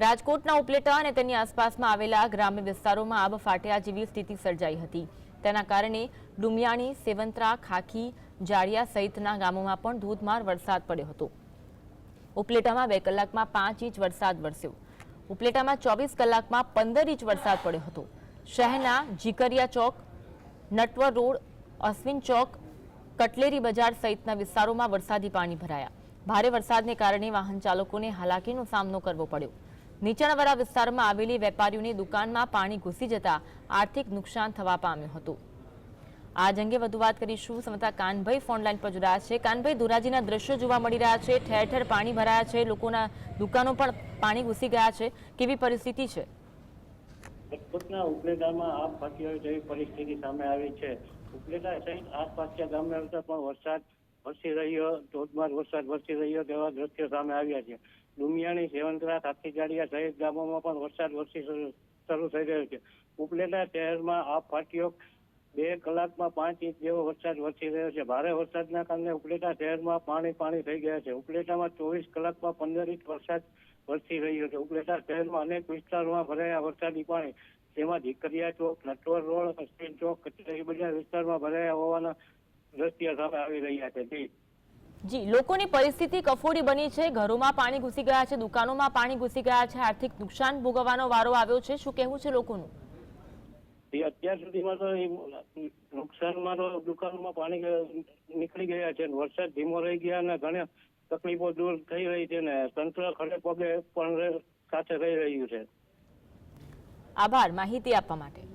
રાજકોટના ઉપલેટા અને તેની આસપાસમાં આવેલા ગ્રામ્ય વિસ્તારોમાં આબ ફાટ્યા જેવી સ્થિતિ સર્જાઈ હતી. તેના કારણે ડુમિયાણી, સેવંત્રા, ખાખી જાડિયા સહિતના ગામોમાં પણ ધોધમાર વરસાદ પડ્યો હતો. ઉપલેટામાં બે કલાકમાં પાંચ ઇંચ વરસાદ વરસ્યો. ઉપલેટામાં ચોવીસ કલાકમાં પંદર ઇંચ વરસાદ પડ્યો હતો. શહેરના જીકરિયા ચોક, નટવર રોડ, અશ્વિન ચોક, કટલેરી બજાર સહિતના વિસ્તારોમાં વરસાદી પાણી ભરાયા. ભારે વરસાદને કારણે વાહન ચાલકોને હાલાકીનો સામનો કરવો પડ્યો. નીચાણવાળા વિસ્તારમાં આવેલી વેપારીઓની દુકાનમાં પાણી ઘૂસી જતા આર્થિક નુકસાન થવા પામ્યું હતું. આજ અંગે વધુ વાત કરીશું. સમતા કાનભાઈ ફોનલાઈન પર જોડાયા છે. કાનભાઈ, ધોરાજીના દ્રશ્યો જોવા મળી રહ્યા છે. ઠેર ઠેર પાણી ભરાયા છે. લોકોના દુકાનો પણ પાણી ઘૂસી ગયા છે. કેવી પરિસ્થિતિ છે? રાજકોટના ઉપલેટામાં આપ ફાટ્યો જેવી પરિસ્થિતિ સામે આવી છે. ઉપલેટા સહિત આસપાસના ગામના વિસ્તાર પણ વરસાદ વરસી રહ્યો, ધોધમાર વરસાદ વરસી રહ્યો તેવા દ્રશ્યો સામે આવ્યા છે. ડુમિયાણી સેવંતરા કાઠીજાડિયા સહિત ગામોમાં પણ વરસાદ વરસી શરૂ થઈ રહ્યો છે. ઉપલેટા શહેરમાં આ ફાટ્યો બે કલાકમાં પાંચ ઇંચ જેવો વરસાદ વરસી રહ્યો છે. ભારે વરસાદના કારણે ઉપલેટા શહેરમાં પાણી પાણી થઈ ગયા છે. ઉપલેટામાં ચોવીસ કલાકમાં પંદર ઇંચ વરસાદ વરસી રહ્યો છે. ઉપલેટા શહેરમાં અનેક વિસ્તારોમાં ભરાયા વરસાદી પાણી, જેમાં ઝીકરિયા ચોક, નટવર રોડ, અશ્વિન ચોક, કચેરી બજાર વિસ્તારમાં ભરાયા હોવાના દ્રશ્ય સામે આવી રહ્યા છે. જી. જી લોકોની પરિસ્થિતિ કફોડી બની છે. ઘરોમાં પાણી ઘૂસી ગયા છે દુકાનોમાં પાણી ઘૂસી ગયા છે. આર્થિક નુકસાન ભોગવવાનો વારો આવ્યો છે. શું કહેવું છે લોકોનું? અત્યાર સુધીમાં તો નુકસાનમાં તો દુકાનોમાં પાણી નીકળી ગયા છે. વરસાદ ધીમો રહી ગયા અને ઘણી તકલીફો દૂર થઈ રહી છે ને તંત્ર ખડે પગે પણ સાથે રહી રહ્યું છે. આભાર. માહિતી આપવા માટે.